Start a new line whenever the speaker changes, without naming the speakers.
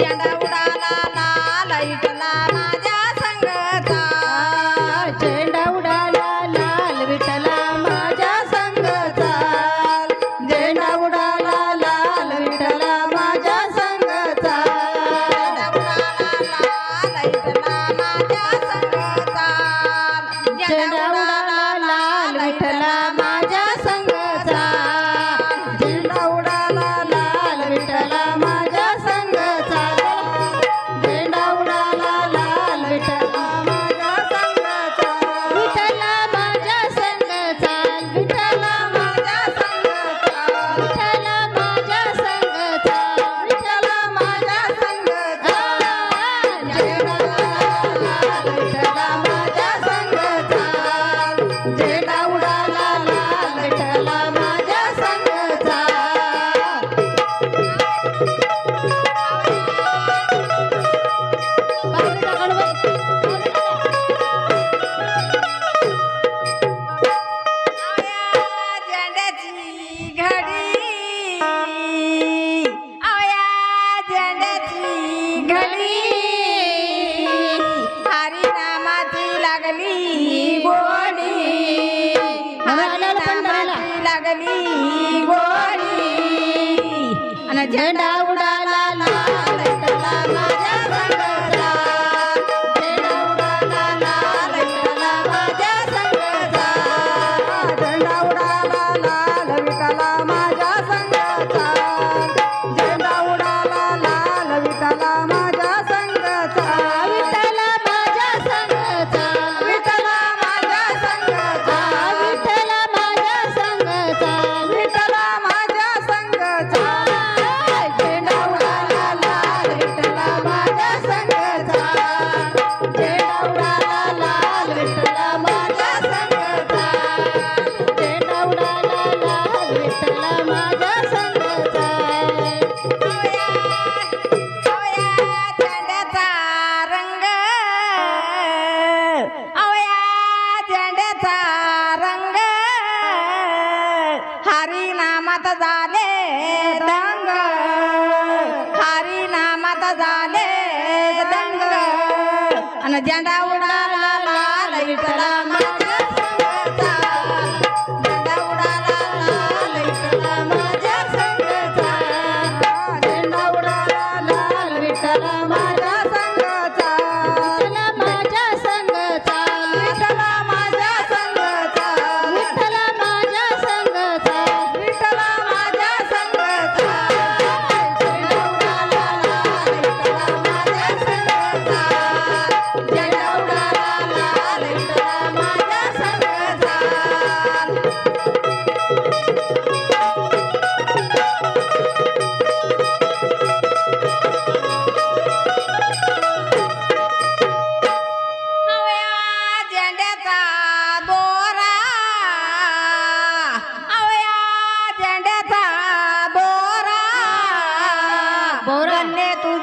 गेंडा उडाला ला लाईटला माझ्या संगता
झेंडा उडाला लाल विठला माझ्या संगता झेंडा उडाला लाल विठला माझ्या संगता
झेंडा उडाला ला लाईटला माझ्या संगता
झेंडा
Yeah. लागली गोळी आणि झेंडा उडाला लाल माझ्या हरी नामात झाले दंग. हरी नामात झाले दंग. आणि जेंडा झेंडा उडाला उडाला लाल विठला माझ्या धन्य तुझ